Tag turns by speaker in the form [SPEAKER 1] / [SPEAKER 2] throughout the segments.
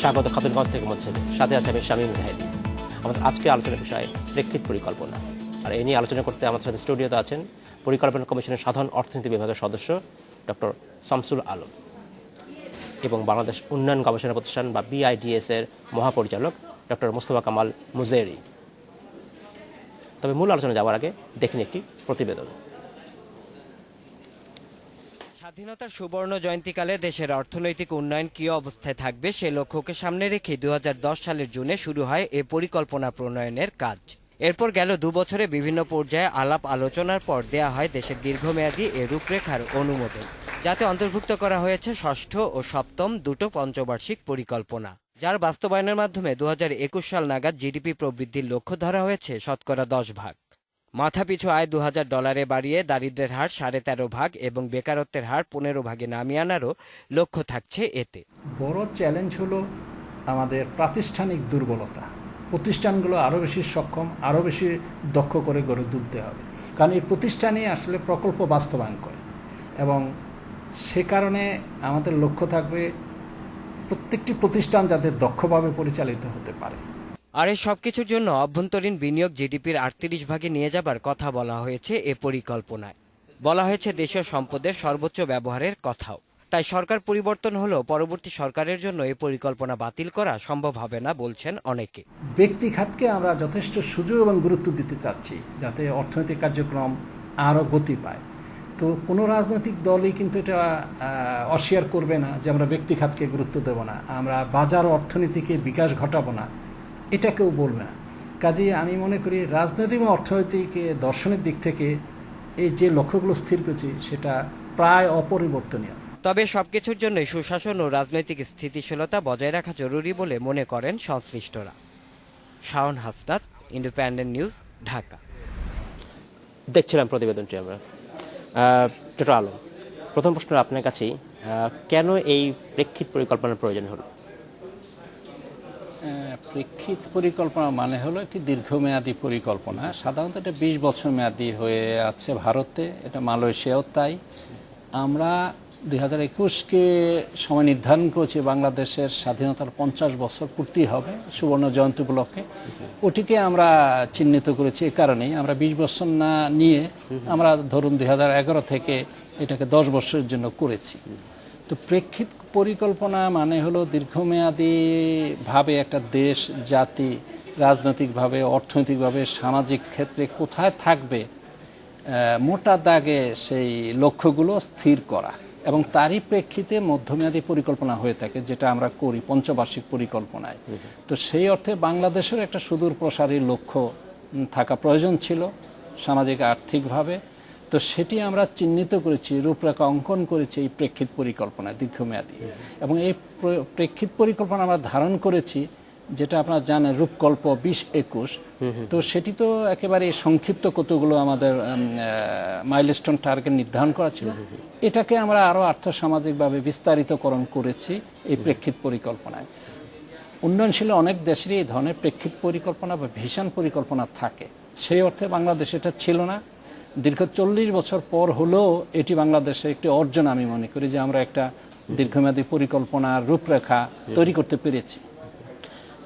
[SPEAKER 1] স্বাগত খাতুনগঞ্জ থেকে মধ্যে সাথে আছে আমি শামীম জাহেদি। আমাদের আজকে আলোচনার বিষয় প্রেক্ষিত পরিকল্পনা। আর এই নিয়ে আলোচনা করতে আমাদের সাথে স্টুডিওতে আছেন পরিকল্পনা কমিশনের সাধারণ অর্থনীতি বিভাগের সদস্য ডক্টর শামসুল আলম এবং বাংলাদেশ উন্নয়ন গবেষণা প্রতিষ্ঠান বা বিআইডিএস এর মহাপরিচালক ডক্টর মোস্তফা কামাল মুজেরি। তবে মূল আলোচনা যাওয়ার আগে দেখেন একটি প্রতিবেদন।
[SPEAKER 2] স্বাধীনতার সুবর্ণ জয়ন্তীকালে দেশের অর্থনৈতিক উন্নয়ন কী অবস্থায় থাকবে সে লক্ষ্যকে সামনে রেখে দু হাজার দশ সালের জুনে শুরু হয় এ পরিকল্পনা প্রণয়নের কাজ। এরপর গেল দু বছরে বিভিন্ন পর্যায়ে আলাপ আলোচনার পর দেয়া হয় দেশের দীর্ঘমেয়াদী এ রূপরেখার অনুমোদন, যাতে অন্তর্ভুক্ত করা হয়েছে ষষ্ঠ ও সপ্তম দুটো পঞ্চবার্ষিক পরিকল্পনা, যার বাস্তবায়নের মাধ্যমে দু হাজার একুশ সাল নাগাদ জিডিপি প্রবৃদ্ধির লক্ষ্য ধরা হয়েছে শতকরা দশ ভাগ। মাথাপিছু আয় দু হাজার ডলারে বাড়িয়ে দারিদ্রের হার সাড়ে তেরো ভাগ এবং বেকারত্বের হার পনেরো ভাগে নামিয়ে আনারও লক্ষ্য থাকছে এতে।
[SPEAKER 3] বড় চ্যালেঞ্জ হলো আমাদের প্রাতিষ্ঠানিক দুর্বলতা। প্রতিষ্ঠানগুলো আরও বেশি সক্ষম আরও বেশি দক্ষ করে গড়ে তুলতে হবে। কারণ এই প্রতিষ্ঠানই আসলে প্রকল্প বাস্তবায়ন করে এবং সে কারণে আমাদের লক্ষ্য থাকবে প্রত্যেকটি প্রতিষ্ঠান যাতে দক্ষভাবে পরিচালিত হতে পারে।
[SPEAKER 2] আর এই সব কিছুর জন্য অভ্যন্তরীণ বিনিয়োগ জিডিপির আটত্রিশ ভাগে নিয়ে যাবার কথা বলা হয়েছে এ পরিকল্পনায়। বলা হয়েছে দেশীয় সম্পদের সর্বোচ্চ ব্যবহারের কথাও। তাই সরকার পরিবর্তন হলেও পরবর্তী সরকারের জন্য এই পরিকল্পনা বাতিল করা সম্ভব হবে না বলছেন অনেকে।
[SPEAKER 3] ব্যক্তি খাতকে আমরা যথেষ্ট সুযোগ এবং গুরুত্ব দিতে চাচ্ছি যাতে অর্থনৈতিক কার্যক্রম আরও গতি পায়। তো কোনো রাজনৈতিক দলই কিন্তু এটা অস্বীকার করবে না যে আমরা ব্যক্তি খাতকে গুরুত্ব দেব না, আমরা বাজার অর্থনীতিকে বিকাশ ঘটাবো না, এটা কেউ বলবে না। কাজেই আমি মনে করি রাজনৈতিক অর্থনৈতিক দর্শনের দিক থেকে এই যে লক্ষ্যগুলো স্থির করছি সেটা প্রায় অপরিবর্তনীয়।
[SPEAKER 2] তবে সবকিছুর জন্য সুশাসন ও রাজনৈতিক স্থিতিশীলতা বজায় রাখা জরুরি বলে মনে করেন সংশ্লিষ্টরা। Shaon Hasnat independent news Dhaka.
[SPEAKER 1] দেখছিলাম প্রতিবেদনটি আমরা। ডক্টর আলম প্রথম প্রশ্ন আপনার কাছেই কেন এই প্রেক্ষিত পরিকল্পনার প্রয়োজন হলো?
[SPEAKER 4] প্রেক্ষিত পরিকল্পনা মানে হলো একটি দীর্ঘমেয়াদী পরিকল্পনা। সাধারণত এটা বিশ বছর মেয়াদী হয়ে আছে ভারতে এটা মালয়েশিয়াও তাই। আমরা দুই হাজার একুশকে সময় নির্ধারণ করেছি বাংলাদেশের স্বাধীনতার পঞ্চাশ বছর পূর্তি হবে সুবর্ণ জয়ন্তী উপলক্ষে। ওটিকে আমরা চিহ্নিত করেছি এ কারণেই। আমরা বিশ বছর না নিয়ে আমরা ধরুন দুই হাজার এগারো থেকে এটাকে দশ বছরের জন্য করেছি। তো প্রেক্ষিত পরিকল্পনা মানে হলো দীর্ঘমেয়াদীভাবে একটা দেশ, জাতি রাজনৈতিকভাবে, অর্থনৈতিকভাবে, সামাজিক ক্ষেত্রে কোথায় থাকবে মোটা দাগে সেই লক্ষ্যগুলো স্থির করা। এবং তারই প্রেক্ষিতে মধ্যমেয়াদী পরিকল্পনা হয়ে থাকে যেটা আমরা করি পঞ্চবার্ষিক পরিকল্পনায়। তো সেই অর্থে বাংলাদেশের একটা সুদূর প্রসারী লক্ষ্য থাকা প্রয়োজন ছিল সামাজিক আর্থিকভাবে। তো সেটি আমরা চিহ্নিত করেছি রূপরেখা অঙ্কন করেছি এই প্রেক্ষিত পরিকল্পনা দীর্ঘমেয়াদী। এবং এই প্রেক্ষিত পরিকল্পনা আমরা ধারণ করেছি যেটা আপনারা জানেন রূপকল্প বিশ একুশ। তো সেটি তো একেবারে সংক্ষিপ্ত কতগুলো আমাদের মাইলস্টোন টার্গেট নির্ধারণ করা ছিল। এটাকে আমরা আরও আর্থসামাজিকভাবে বিস্তারিতকরণ করেছি এই প্রেক্ষিত পরিকল্পনায়। উন্নয়নশীল অনেক দেশেরই এই ধরনের প্রেক্ষিত পরিকল্পনা বা ভিশন পরিকল্পনা থাকে। সেই অর্থে বাংলাদেশ এটা ছিল না। দীর্ঘ চল্লিশ বছর পর হলেও এটি বাংলাদেশের একটি অর্জন আমি মনে করি যে আমরা একটা দীর্ঘমেয়াদী পরিকল্পনা রূপরেখা তৈরি করতে পেরেছি।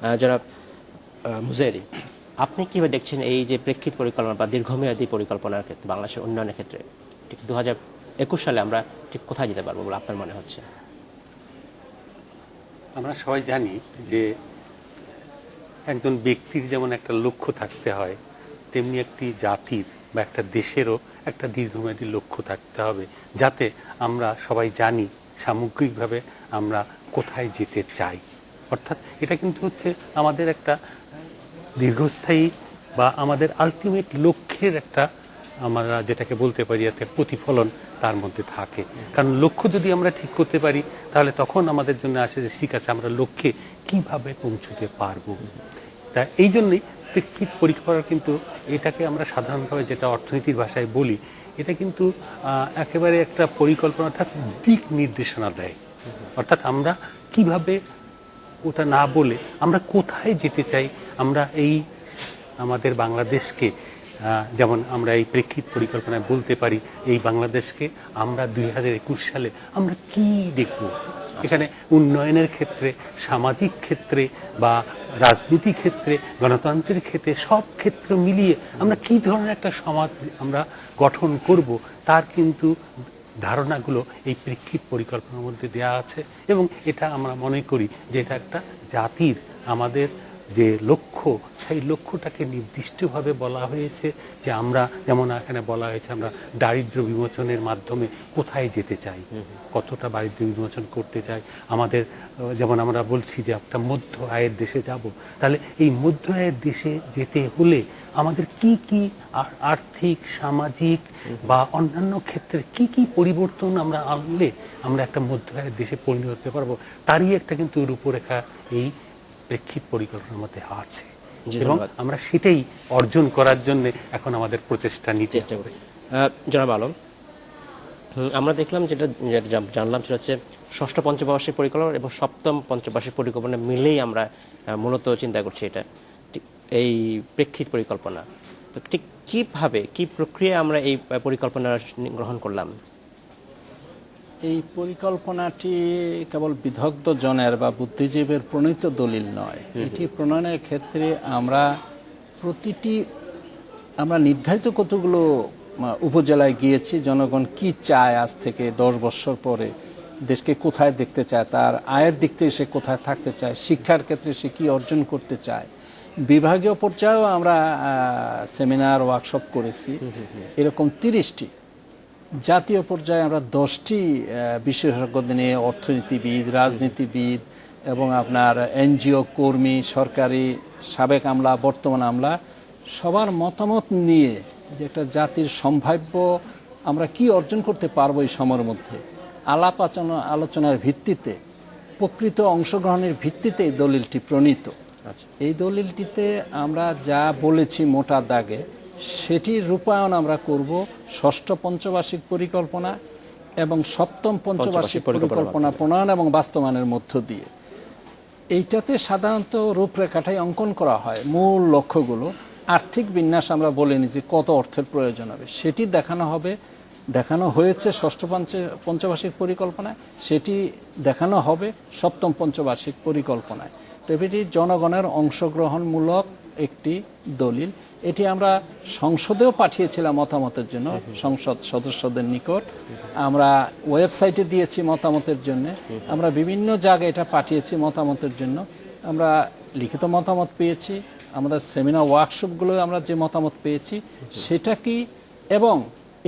[SPEAKER 1] আহ, মুজেরি আপনি কীভাবে দেখছেন এই যে প্রেক্ষিত পরিকল্পনা বা দীর্ঘমেয়াদী পরিকল্পনার ক্ষেত্রে বাংলাদেশের উন্নয়নের ক্ষেত্রে? ঠিক দু হাজার একুশ সালে আমরা ঠিক কোথায় যেতে পারব বলে আপনার মনে হচ্ছে?
[SPEAKER 5] আমরা সবাই জানি যে একজন ব্যক্তির যেমন একটা লক্ষ্য থাকতে হয় তেমনি একটি জাতির বা একটা দেশেরও একটা দীর্ঘমেয়াদী লক্ষ্য থাকতে হবে যাতে আমরা সবাই জানি সামগ্রিকভাবে আমরা কোথায় যেতে চাই। অর্থাৎ এটা কিন্তু হচ্ছে আমাদের একটা দীর্ঘস্থায়ী বা আমাদের আলটিমেট লক্ষ্যের একটা আমরা যেটাকে বলতে পারি, একটা প্রতিফলন তার মধ্যে থাকে। কারণ লক্ষ্য যদি আমরা ঠিক করতে পারি, তাহলে তখন আমাদের জন্য আসে যে, ঠিক আছে, আমরা লক্ষ্যে কীভাবে পৌঁছতে পারব? তা এই জন্যই প্রেক্ষিত পরিকল্পনা কিন্তু এটাকে আমরা সাধারণভাবে যেটা অর্থনীতির ভাষায় বলি, এটা কিন্তু একেবারে একটা পরিকল্পনা অর্থাৎ দিক নির্দেশনা দেয়। অর্থাৎ আমরা কীভাবে ওটা না বলে আমরা কোথায় যেতে চাই? আমরা এই আমাদের বাংলাদেশকে যেমন আমরা এই প্রেক্ষিত পরিকল্পনায় বলতে পারি, এই বাংলাদেশকে আমরা দুই হাজার একুশ সালে আমরা কি দেখব? এখানে উন্নয়নের ক্ষেত্রে, সামাজিক ক্ষেত্রে বা রাজনীতি ক্ষেত্রে, গণতন্ত্রের ক্ষেত্রে সব ক্ষেত্র মিলিয়ে আমরা কি ধরনের একটা সমাজ আমরা গঠন করব? তার কিন্তু ধারণাগুলো এই প্রেক্ষিত পরিকল্পনার মধ্যে দেওয়া আছে এবং এটা আমরা মনে করি যে এটা একটা জাতির, আমাদের যে লক্ষ্য সেই লক্ষ্যটাকে নির্দিষ্টভাবে বলা হয়েছে যে আমরা যেমন এখানে বলা হয়েছে আমরা দারিদ্র বিমোচনের মাধ্যমে কোথায় যেতে চাই কতটা দারিদ্র বিমোচন করতে চাই। আমাদের যেমন আমরা বলছি যে একটা মধ্য আয়ের দেশে যাব তাহলে এই মধ্য আয়ের দেশে যেতে হলে আমাদের কি কি আর্থিক সামাজিক বা অন্যান্য ক্ষেত্রে কি কি পরিবর্তন আমরা আনলে আমরা একটা মধ্য আয়ের দেশে পরিণত হতে পারব তারই একটা কিন্তু রূপরেখা এই প্রেক্ষিত পরিকল্পনার মধ্যে আছে। এবং আমরা সেটাই অর্জন করার জন্য এখন আমাদের প্রচেষ্টা নিতে
[SPEAKER 1] চেষ্টা করি। আহ, জনাব আলম আমরা দেখলাম যেটা জানলাম সেটা হচ্ছে ষষ্ঠ পঞ্চবার্ষিক পরিকল্পনা এবং সপ্তম পঞ্চবার্ষিক পরিকল্পনা মিলেই আমরা মূলত চিন্তা করছি এটা। এই প্রেক্ষিত পরিকল্পনা। তো ঠিক কীভাবে কী প্রক্রিয়া আমরা এই পরিকল্পনা গ্রহণ করলাম?
[SPEAKER 4] এই পরিকল্পনাটি কেবল বিদগ্ধ জনের বা বুদ্ধিজীবীর প্রণীত দলিল নয়। এটি প্রণয়নের ক্ষেত্রে আমরা প্রতিটি আমরা নির্ধারিত কতগুলো উপজেলায় গিয়েছি জনগণ কি চায় আজ থেকে দশ বছর পরে দেশকে কোথায় দেখতে চায় তার আয়ের দিক থেকে সে কোথায় থাকতে চায় শিক্ষার ক্ষেত্রে সে কি অর্জন করতে চায়। বিভাগীয় পর্যায়েও আমরা সেমিনার ওয়ার্কশপ করেছি। এরকম তিরিশটি জাতীয় পর্যায়ে আমরা দশটি আহ, বিশেষজ্ঞদের নিয়ে অর্থনীতিবিদ রাজনীতিবিদ এবং আপনার এনজিও কর্মী সরকারি সাবেক আমলা বর্তমান আমলা সবার মতামত নিয়ে যে একটা জাতির সম্ভাব্য আমরা কি অর্জন করতে পারব এই সময়ের মধ্যে আলাপ আলোচনা আলোচনার ভিত্তিতে প্রকৃত অংশগ্রহণের ভিত্তিতে এই দলিলটি প্রণীত। এই দলিলটিতে আমরা যা বলেছি মোটা দাগে সেটির রূপায়ণ আমরা করব ষষ্ঠ পঞ্চবার্ষিক পরিকল্পনা এবং সপ্তম পঞ্চবার্ষিক পরিকল্পনা প্রণয়ন এবং বাস্তবায়নের মধ্য দিয়ে। এইটাতে সাধারণত রূপরেখাটাই অঙ্কন করা হয় মূল লক্ষ্যগুলো। আর্থিক বিন্যাস আমরা বলিনি যে কত অর্থের প্রয়োজন হবে। সেটি দেখানো হবে দেখানো হয়েছে ষষ্ঠ পঞ্চ পঞ্চবার্ষিক পরিকল্পনায় সেটি দেখানো হবে সপ্তম পঞ্চবার্ষিক পরিকল্পনায়। তো এটি জনগণের অংশগ্রহণমূলক একটি দলিল। এটি আমরা সংসদেও পাঠিয়েছিলাম মতামতের জন্য, সংসদ সদস্যদের নিকট। আমরা ওয়েবসাইটে দিয়েছি মতামতের জন্য। আমরা বিভিন্ন জায়গায় এটা পাঠিয়েছি মতামতের জন্য। আমরা লিখিত মতামত পেয়েছি। আমাদের সেমিনার ওয়ার্কশপগুলো আমরা যে মতামত পেয়েছি, সেটা কি? এবং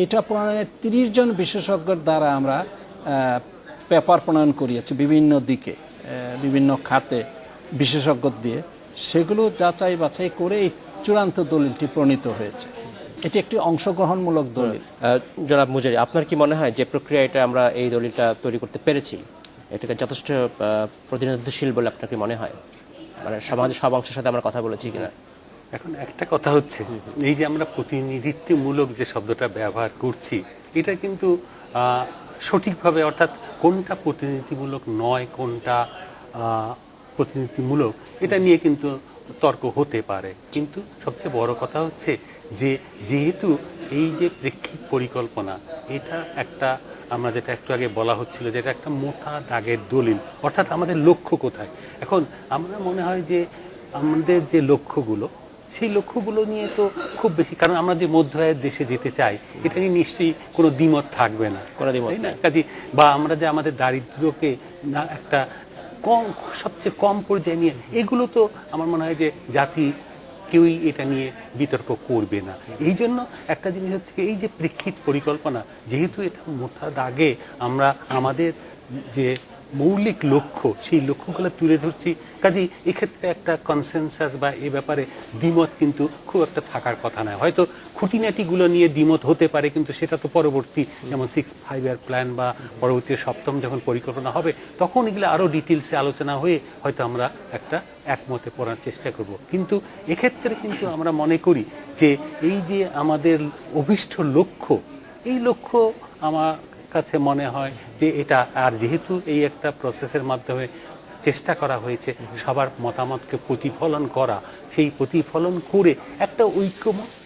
[SPEAKER 4] এটা প্রণয়নের তিরিশ জন বিশেষজ্ঞর দ্বারা আমরা পেপার প্রণয়ন করিয়েছি বিভিন্ন দিকে বিভিন্ন খাতে বিশেষজ্ঞ দিয়ে। সেগুলো যাচাই বাছাই করে এই চূড়ান্ত দলিলটি প্রণীত হয়েছে। এটি একটি অংশগ্রহণমূলক দলিল।
[SPEAKER 1] জনাব মুজারি আপনার কি মনে হয় যে প্রক্রিয়া এটা আমরা এই দলিলটা তৈরি করতে পেরেছি? এটাকে যথেষ্ট আহ, প্রতিনিধিত্বশীল বলে আপনার কি মনে হয়? মানে সমাজের সব অংশের সাথে আমরা কথা বলেছি কিনা?
[SPEAKER 5] এখন একটা কথা হচ্ছে এই যে আমরা প্রতিনিধিত্বমূলক যে শব্দটা ব্যবহার করছি এটা কিন্তু সঠিকভাবে অর্থাৎ কোনটা প্রতিনিধিমূলক নয় কোনটা আহ, প্রতিনিধিমূলক এটা নিয়ে কিন্তু তর্ক হতে পারে। কিন্তু সবচেয়ে বড় কথা হচ্ছে যে যেহেতু এই যে প্রেক্ষিত পরিকল্পনা এটা একটা আমরা যেটা একটু আগে বলা হচ্ছিল যে এটা একটা মোটা দাগের দলিল অর্থাৎ আমাদের লক্ষ্য কোথায়? এখন আমরা মনে হয় যে আমাদের যে লক্ষ্যগুলো সেই লক্ষ্যগুলো নিয়ে তো খুব বেশি কারণ আমরা যে মধ্য আয়ের দেশে যেতে চাই এটা নিয়ে নিশ্চয়ই কোনো দ্বিমত থাকবে না।
[SPEAKER 1] কোনো দ্বিমত
[SPEAKER 5] তাই না? কাজে বা আমরা যে আমাদের দারিদ্র্যকে না একটা কম, সবচেয়ে কম পর্যায়ে নিয়ে, এগুলো তো আমার মনে হয় যে জাতি কেউই এটা নিয়ে বিতর্ক করবে না। এই জন্য একটা জিনিস হচ্ছে এই যে প্রেক্ষিত পরিকল্পনা, যেহেতু এটা মোটা দাগে, আমরা আমাদের যে মৌলিক লক্ষ্য, সেই লক্ষ্যগুলো তুলে ধরছি। কাজে এক্ষেত্রে একটা কনসেনসাস বা এ ব্যাপারে দ্বিমত কিন্তু খুব একটা থাকার কথা নয়। হয়তো খুঁটিনাটিগুলো নিয়ে দ্বিমত হতে পারে, কিন্তু সেটা তো পরবর্তী যেমন সিক্স ফাইভ ইয়ার প্ল্যান বা পরবর্তী সপ্তম যখন পরিকল্পনা হবে, তখন এগুলো আরও ডিটেলসে আলোচনা হয়ে হয়তো আমরা একটা একমতে পড়ার চেষ্টা করব। কিন্তু এক্ষেত্রে কিন্তু আমরা মনে করি যে এই যে আমাদের অভিষ্ট লক্ষ্য, এই লক্ষ্য আমার কাছে মনে হয় যে এটা, আর যেহেতু এই একটা প্রসেসের মাধ্যমে চেষ্টা করা হয়েছে সবার মতামতকে প্রতিফলন করা, সেই প্রতিফলন করে একটা ঐক্যমত্য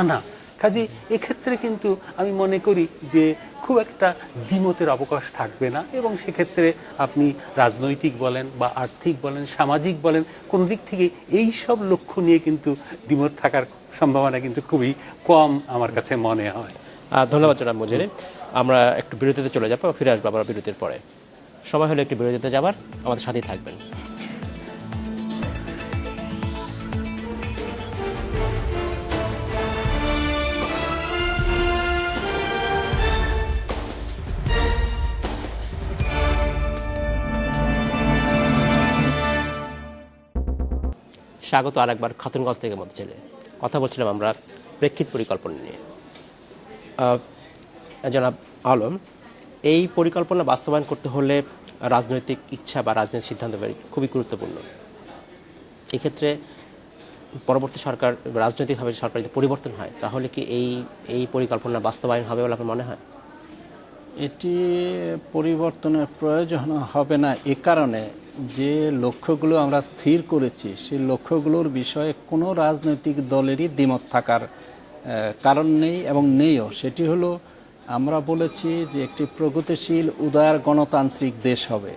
[SPEAKER 5] আনা। কাজে এক্ষেত্রে কিন্তু আমি মনে করি যে খুব একটা দ্বিমতের অবকাশ থাকবে না এবং সেক্ষেত্রে আপনি রাজনৈতিক বলেন বা আর্থিক বলেন, সামাজিক বলেন, কোন দিক থেকে এই সব লক্ষ্য নিয়ে কিন্তু দ্বিমত থাকার সম্ভাবনা কিন্তু খুবই কম আমার কাছে মনে হয়।
[SPEAKER 1] ধন্যবাদ জনাব মজুরি আমরা একটু বিরতিতে চলে যাব, ফিরে আসব আবার বিরতির পরে। সময় হলে একটু বিরতিতে যাবার, আমাদের সাথেই থাকবেন। স্বাগত আরেকবার খাতুনগঞ্জ থেকে মধ্যে ছেলে কথা বলছিলাম আমরা প্রেক্ষিত পরিকল্পনা নিয়ে। জনাব আলম, এই পরিকল্পনা বাস্তবায়ন করতে হলে রাজনৈতিক ইচ্ছা বা রাজনৈতিক সিদ্ধান্ত খুবই গুরুত্বপূর্ণ। এক্ষেত্রে পরবর্তী সরকার রাজনৈতিকভাবে সরকার যদি পরিবর্তন হয়, তাহলে কি এই এই পরিকল্পনা বাস্তবায়ন হবে বলে আপনার মনে হয়?
[SPEAKER 4] এটি পরিবর্তনের প্রয়োজন হবে না, এ কারণে যে লক্ষ্যগুলো আমরা স্থির করেছি, সেই লক্ষ্যগুলোর বিষয়ে কোনো রাজনৈতিক দলেরই দ্বিমত থাকার কারণ নেই এবং নেইও। সেটি হলো আমরা বলেছি যে একটি প্রগতিশীল, উদার গণতান্ত্রিক দেশ হবে।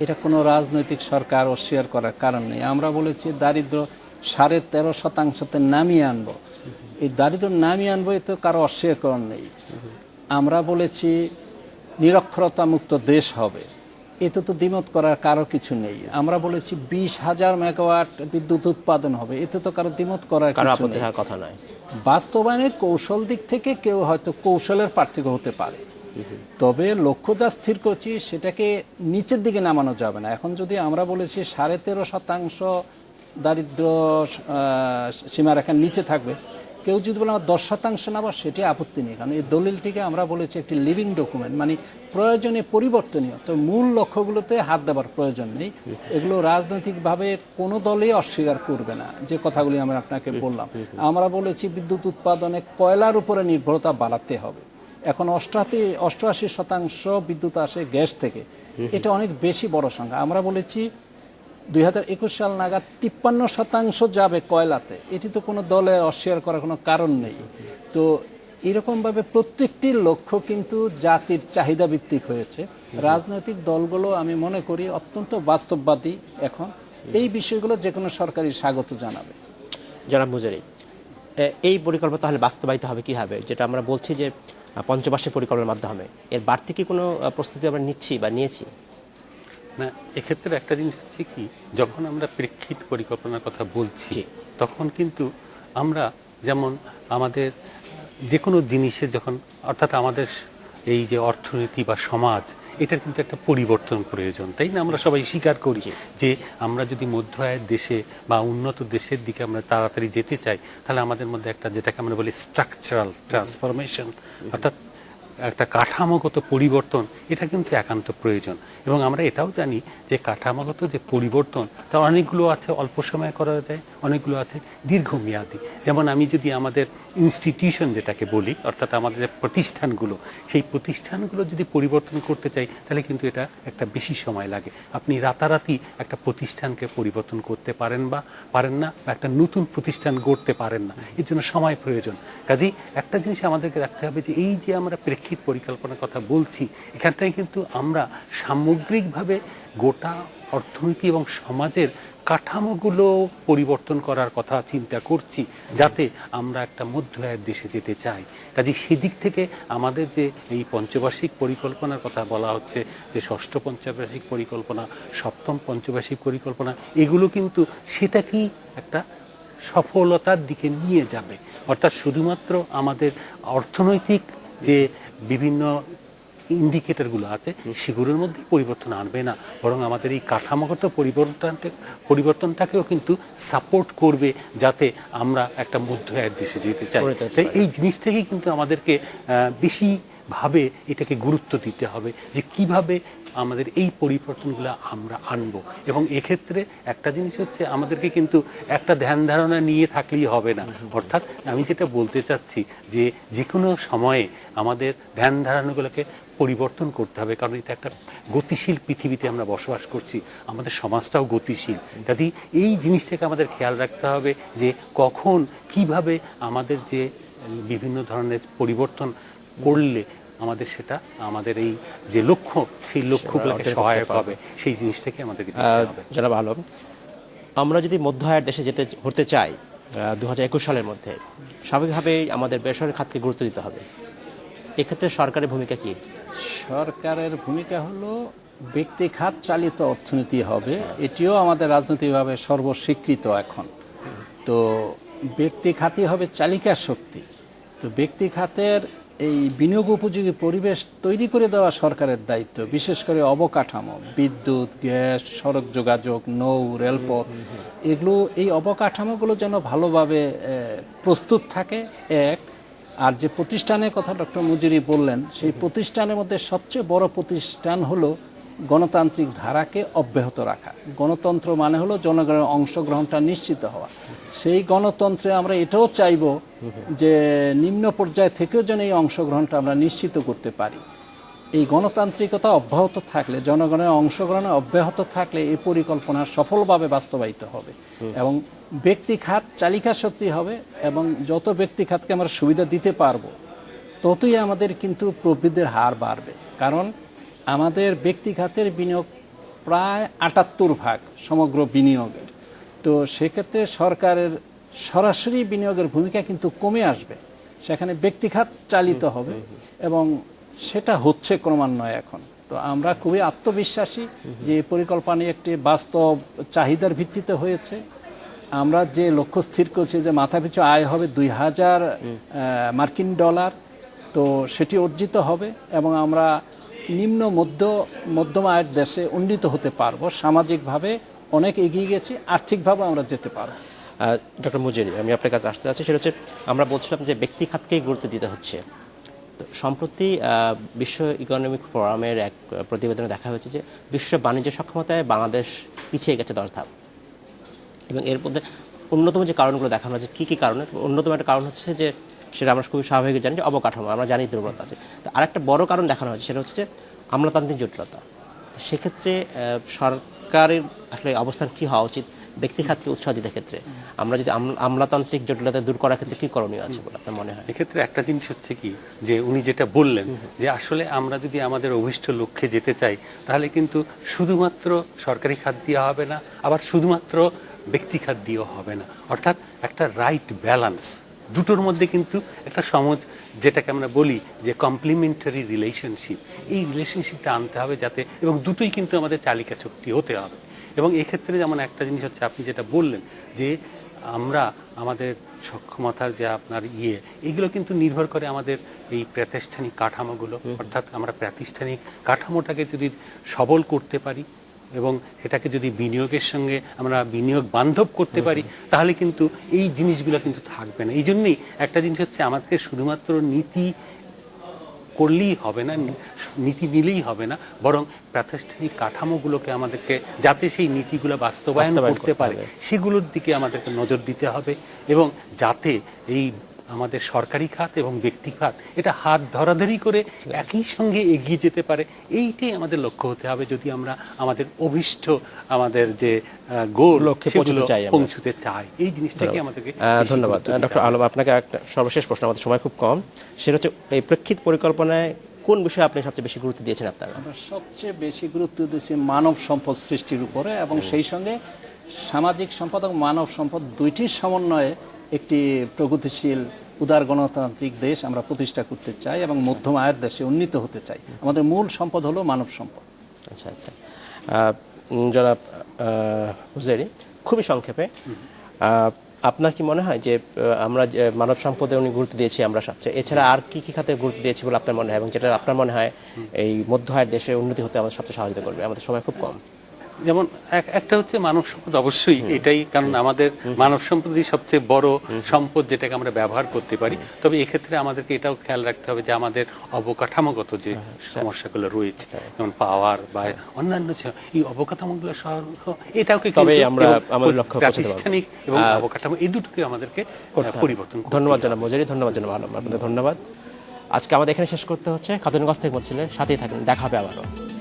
[SPEAKER 4] এটা কোনো রাজনৈতিক সরকার অস্বীকার করার কারণ নেই। আমরা বলেছি দারিদ্র সাড়ে তেরো শতাংশতে নামিয়ে আনব। এই দারিদ্র নামিয়ে আনব এতে কারও অস্বীকার নেই। আমরা বলেছি নিরক্ষরতা মুক্ত দেশ হবে। এতে তো দ্বিমত করার কারও কিছু নেই। আমরা বলেছি বিশ হাজার মেগাওয়াট বিদ্যুৎ উৎপাদন হবে। এতে তো কারও দ্বিমত করার
[SPEAKER 1] কারও
[SPEAKER 4] কিছু নেই।
[SPEAKER 1] কথা নয়।
[SPEAKER 4] বাস্তবায়নের কৌশল দিক থেকে কেউ হয়তো কৌশলের পার্থক্য হতে পারে। তবে লক্ষ্য যা স্থির করছি সেটাকে নিচের দিকে নামানো যাবে না। এখন যদি আমরা বলেছি সাড়ে তেরো শতাংশ দারিদ্র সীমারেখার নিচে থাকবে কেউ যদি বলে আমার দশ শতাংশ নামা সেটি আপত্তি নেই। কারণ এই দলিলটিকে আমরা বলেছি একটি লিভিং ডকুমেন্ট মানে প্রয়োজনে পরিবর্তনীয়। তো মূল লক্ষ্যগুলোতে হাত দেওয়ার প্রয়োজন নেই। এগুলো রাজনৈতিকভাবে কোনো দলই অস্বীকার করবে না যে কথাগুলি আমরা আপনাকে বললাম। আমরা বলেছি বিদ্যুৎ উৎপাদনে কয়লার উপরে নির্ভরতা বাড়াতে হবে। এখন অষ্টাশি অষ্টআশি শতাংশ বিদ্যুৎ আসে গ্যাস থেকে। এটা অনেক বেশি বড় সংখ্যা। আমরা বলেছি দুই হাজার একুশ সাল নাগাদ তিপ্পান্ন শতাংশ যাবে কয়লাতে। এটি তো কোনো দলে অস্বীকার করার কোনো কারণ নেই। তো এরকমভাবে প্রত্যেকটি লক্ষ্য কিন্তু জাতির চাহিদা ভিত্তিক হয়েছে। রাজনৈতিক দলগুলো আমি মনে করি অত্যন্ত বাস্তববাদী এখন। এই বিষয়গুলো যে কোনো সরকারি স্বাগত জানাবে।
[SPEAKER 1] যারা মুজারি এই পরিকল্পনা তাহলে বাস্তবায়িত হবে কীভাবে? যেটা আমরা বলছি যে, পঞ্চবার্ষিক পরিকল্পনার মাধ্যমে। এর বাড়তি কি কোনো প্রস্তুতি আমরা নিচ্ছি বা নিয়েছি?
[SPEAKER 5] না এক্ষেত্রে একটা জিনিস হচ্ছে কি যখন আমরা প্রেক্ষিত পরিকল্পনার কথা বলছি তখন কিন্তু আমরা যেমন আমাদের যে কোনো জিনিসের যখন অর্থাৎ আমাদের এই যে অর্থনীতি বা সমাজ এটার কিন্তু একটা পরিবর্তন প্রয়োজন তাই না? আমরা সবাই স্বীকার করি যে আমরা যদি মধ্য আয়ের দেশে বা উন্নত দেশের দিকে আমরা তাড়াতাড়ি যেতে চাই তাহলে আমাদের মধ্যে একটা যেটাকে আমরা বলি স্ট্রাকচারাল ট্রান্সফরমেশন অর্থাৎ একটা কাঠামোগত পরিবর্তন, এটা কিন্তু একান্ত প্রয়োজন। এবং আমরা এটাও জানি যে কাঠামোগত যে পরিবর্তন, তা অনেকগুলো আছে, অল্প সময়ে করা যায়, অনেকগুলো আছে, দীর্ঘমেয়াদী। যেমন আমি যদি আমাদের ইনস্টিটিউশন যেটাকে বলি, অর্থাৎ আমাদের যে প্রতিষ্ঠানগুলো, সেই প্রতিষ্ঠানগুলো যদি পরিবর্তন করতে চাই, তাহলে কিন্তু এটা একটা বেশি সময় লাগে। আপনি রাতারাতি একটা প্রতিষ্ঠানকে পরিবর্তন করতে পারেন বা, পারেন না, বা একটা নতুন প্রতিষ্ঠান গড়তে পারেন না। এর জন্য সময় প্রয়োজন। কাজেই একটা জিনিস আমাদেরকে রাখতে হবে যে, এই যে আমরা প্রেক্ষিত পরিকল্পনার কথা বলছি এখানটায় কিন্তু আমরা সামগ্রিকভাবে গোটা অর্থনীতি এবং সমাজের কাঠামোগুলো পরিবর্তন করার কথা চিন্তা করছি, যাতে আমরা একটা মধ্য আয়ের দেশে যেতে চাই। কাজে সেদিক থেকে আমাদের যে এই পঞ্চবার্ষিক পরিকল্পনার কথা বলা হচ্ছে, যে ষষ্ঠ পঞ্চবার্ষিক পরিকল্পনা, সপ্তম পঞ্চবার্ষিক পরিকল্পনা, এগুলো কিন্তু সেটাকেই একটা সফলতার দিকে নিয়ে যাবে? অর্থাৎ শুধুমাত্র আমাদের অর্থনৈতিক যে বিভিন্ন ইন্ডিকেটারগুলো আছে সেগুলোর মধ্যে পরিবর্তন আনবে না। বরং আমাদের এই কাঠামোগত পরিবর্তনটা পরিবর্তনটাকেও কিন্তু সাপোর্ট করবে যাতে আমরা একটা মধ্য এক দেশে যেতে চাই। তাই এই জিনিসটাকেই কিন্তু আমাদেরকে আহ, বেশিভাবে এটাকে গুরুত্ব দিতে হবে যে কীভাবে আমাদের এই পরিবর্তনগুলো আমরা আনব। এবং এক্ষেত্রে একটা জিনিস হচ্ছে আমাদেরকে কিন্তু একটা ধ্যান ধারণা নিয়ে থাকলেই হবে না। অর্থাৎ আমি যেটা বলতে চাচ্ছি যে যে কোনো সময়ে আমাদের ধ্যান ধারণাগুলোকে পরিবর্তন করতে হবে। কারণ এটা একটা গতিশীল পৃথিবীতে আমরা বসবাস করছি। আমাদের সমাজটাও গতিশীল। কাজেই এই জিনিসটাকে আমাদের খেয়াল রাখতে হবে যে কখন কীভাবে আমাদের যে বিভিন্ন ধরনের পরিবর্তন করলে আমাদের সেটা আমাদের এই যে লক্ষ্য সেই লক্ষ্যগুলোকে সহায়ক হবে সেই জিনিসটাকে আমাদেরকে
[SPEAKER 1] আহ,
[SPEAKER 5] দেখতে হবে।
[SPEAKER 1] জনাব আলম আমরা যদি মধ্য আয়ের দেশে যেতে হতে চাই দু হাজার একুশ সালের মধ্যে স্বাভাবিকভাবেই আমাদের বেসরকারি খাতকে গুরুত্ব দিতে হবে। এক্ষেত্রে সরকারের ভূমিকা কি?
[SPEAKER 4] সরকারের ভূমিকা হলো ব্যক্তি খাত চালিত অর্থনীতি হবে এটিও আমাদের রাজনৈতিকভাবে সর্বস্বীকৃত এখন। তো ব্যক্তি খাতই হবে চালিকা শক্তি। তো ব্যক্তি খাতের এই বিনিয়োগ উপযোগী পরিবেশ তৈরি করে দেওয়া সরকারের দায়িত্ব, বিশেষ করে অবকাঠামো, বিদ্যুৎ, গ্যাস, সড়ক যোগাযোগ, নৌ, রেলপথ, এগুলো, এই অবকাঠামোগুলো যেন ভালোভাবে প্রস্তুত থাকে, এক। আর যে প্রতিষ্ঠানের কথা ডক্টর মুজুরি বললেন, সেই প্রতিষ্ঠানের মধ্যে সবচেয়ে বড় প্রতিষ্ঠান হলো গণতান্ত্রিক ধারাকে অব্যাহত রাখা। গণতন্ত্র মানে হলো জনগণের অংশগ্রহণটা নিশ্চিত হওয়া। সেই গণতন্ত্রে আমরা এটাও চাইব যে নিম্ন পর্যায় থেকেও যেন এই অংশগ্রহণটা আমরা নিশ্চিত করতে পারি। এই গণতান্ত্রিকতা অব্যাহত থাকলে জনগণের অংশগ্রহণ অব্যাহত থাকলে এই পরিকল্পনা সফলভাবে বাস্তবায়িত হবে এবং ব্যক্তি খাত চালিকা শক্তি হবে এবং যত ব্যক্তি খাতকে আমরা সুবিধা দিতে পারব ততই আমাদের কিন্তু প্রবৃদ্ধির হার বাড়বে। কারণ আমাদের ব্যক্তি খাতের বিনিয়োগ প্রায় আটাত্তর ভাগ সমগ্র বিনিয়োগের। তো সেক্ষেত্রে সরকারের সরাসরি বিনিয়োগের ভূমিকা কিন্তু কমে আসবে। সেখানে ব্যক্তি খাত চালিত হবে এবং সেটা হচ্ছে ক্রমান্বয়ে এখন। তো আমরা খুবই আত্মবিশ্বাসী যে পরিকল্পনা একটি বাস্তব চাহিদার ভিত্তিতে হয়েছে। আমরা যে লক্ষ্য স্থির করছি যে মাথাপিছু আয় হবে দুই হাজার মার্কিন ডলার তো সেটি অর্জিত হবে এবং আমরা নিম্ন মধ্য মধ্যম আয়ের দেশে উন্নীত হতে পারব সামাজিকভাবে। অনেক এগিয়ে গেছি আর্থিকভাবে আমরা যেতে পারব।
[SPEAKER 1] ডক্টর মুজেরি আমি আপনার কাছে আসতে চাচ্ছি সেটা হচ্ছে আমরা বলছিলাম যে ব্যক্তি খাতকেই গুরুত্ব দিতে হচ্ছে। তো সম্প্রতি বিশ্ব ইকোনমিক ফোরামের এক প্রতিবেদনে দেখা হয়েছে যে বিশ্ব বাণিজ্য সক্ষমতায় বাংলাদেশ পিছিয়ে গেছে দশ ধাপ। এবং এর মধ্যে অন্যতম যে কারণগুলো দেখানো হয়েছে কী কী কারণে? অন্যতম একটা কারণ হচ্ছে যে সেটা আমরা খুবই স্বাভাবিক জানি যে অবকাঠামো আমরা জানি দুর্বলতা আছে। তো আরেকটা বড় কারণ দেখানো হয়েছে সেটা হচ্ছে যে আমলাতান্ত্রিক জটিলতা। সেক্ষেত্রে আহ, সরকারের আসলে অবস্থান কি হওয়া উচিত? ব্যক্তি খাতকে উৎসাহ দিতে ক্ষেত্রে। আমরা যদি আম- আমলাতান্ত্রিক জটিলতা দূর করার ক্ষেত্রে কি করণীয় আছে বলে আপনার মনে হয়?
[SPEAKER 5] এক্ষেত্রে একটা জিনিস হচ্ছে কি যে উনি যেটা বললেন যে আসলে আমরা যদি আমাদের অভিষ্ট লক্ষ্যে যেতে চাই তাহলে কিন্তু শুধুমাত্র সরকারি খাত দেওয়া হবে না আবার শুধুমাত্র ব্যক্তি খাত দিয়েও হবে না। অর্থাৎ একটা রাইট ব্যালেন্স দুটোর মধ্যে কিন্তু একটা সমাজ যেটাকে আমরা বলি যে কমপ্লিমেন্টারি রিলেশনশিপ এই রিলেশনশিপটা আনতে হবে যাতে এবং দুটোই কিন্তু আমাদের চালিকা শক্তি হতে হবে। এবং এক্ষেত্রে যেমন একটা জিনিস হচ্ছে আপনি যেটা বললেন যে আমরা আমাদের সক্ষমতার যে আপনার ইয়ে এগুলো কিন্তু নির্ভর করে আমাদের এই প্রাতিষ্ঠানিক কাঠামোগুলো। অর্থাৎ আমরা প্রাতিষ্ঠানিক কাঠামোটাকে যদি সবল করতে পারি এবং সেটাকে যদি বিনিয়োগের সঙ্গে আমরা বিনিয়োগ বান্ধব করতে পারি তাহলে কিন্তু এই জিনিসগুলো কিন্তু থাকবে না। এই জন্যেই একটা জিনিস হচ্ছে আমাদেরকে শুধুমাত্র নীতি করলেই হবে না নীতি নিলেই হবে না বরং প্রাতিষ্ঠানিক কাঠামোগুলোকে আমাদেরকে যাতে সেই নীতিগুলো বাস্তবায়ন করতে পারে সেগুলোর দিকে আমাদেরকে নজর দিতে হবে এবং যাতে এই আমাদের সরকারি খাত এবং ব্যক্তি খাত এটা হাত ধরাধরি করে একই সঙ্গে এগিয়ে যেতে পারে এইটাই আমাদের লক্ষ্য হতে হবে যদি আমরা আমাদের অভিষ্ট আমাদের যে গোল
[SPEAKER 1] লক্ষ্যে পৌঁছতে চাই
[SPEAKER 5] এই জিনিসটাকে আমাদেরকে
[SPEAKER 1] ধন্যবাদ। ডক্টর আলম আপনাকে একটা সর্বশেষ প্রশ্ন আমাদের সময় খুব কম। সেটা হচ্ছে এই প্রেক্ষিত পরিকল্পনায় কোন বিষয়ে আপনি সবচেয়ে বেশি গুরুত্ব দিয়েছেন আপনারা?
[SPEAKER 4] আমরা সবচেয়ে বেশি গুরুত্ব দিচ্ছি মানব সম্পদ সৃষ্টির উপরে এবং সেই সঙ্গে সামাজিক সম্পদ এবং মানব সম্পদ দুইটির সমন্বয়ে একটি প্রগতিশীল উদার গণতান্ত্রিক দেশ আমরা প্রতিষ্ঠা করতে চাই এবং মধ্যম আয়ের দেশে উন্নীত হতে চাই। আমাদের মূল সম্পদ হলো মানব সম্পদ।
[SPEAKER 1] আচ্ছা আচ্ছা। জনাব হুজেরি খুবই সংক্ষেপে। আপনার কি মনে হয় যে আমরা যে মানব সম্পদে উনি গুরুত্ব দিয়েছি আমরা সবচেয়ে এছাড়া আর কি কি খাতে গুরুত্ব দিয়েছি বলে আপনার মনে হয়? এবং যেটা আপনার মনে হয় এই মধ্য আয়ের দেশে উন্নতি হতে আমাদের সবচেয়ে সাহায্য করবে? আমাদের সময় খুব কম।
[SPEAKER 5] যেমন এক- একটা হচ্ছে মানব সম্পদ অবশ্যই এটাই কারণ আমাদের মানব সম্পদই সবচেয়ে বড় সম্পদ যেটাকে আমরা ব্যবহার করতে পারি। তবে এক্ষেত্রে আমাদেরকে এটাও খেয়াল রাখতে হবে যে আমাদের অবকাঠামোগত যে সমস্যাগুলো রয়েছে যেমন পাওয়ার বা অন্যান্য এই অবকাঠামোগুলো কিন্তু
[SPEAKER 1] তবেই আমরা আমাদের লক্ষ্যে।
[SPEAKER 5] প্রাতিষ্ঠানিক এবং অবকাঠামো এই দুটোকে আমাদেরকে। পরিবর্তন
[SPEAKER 1] ধন্যবাদ। জানাব মজুরি ধন্যবাদ জানাব আলম। আপনাদের ধন্যবাদ। আজকে আমাদের এখানে শেষ করতে হচ্ছে খাতুনগঞ্জ থেকে বলছিলেন সাথেই থাকেন দেখা হবে আবারও।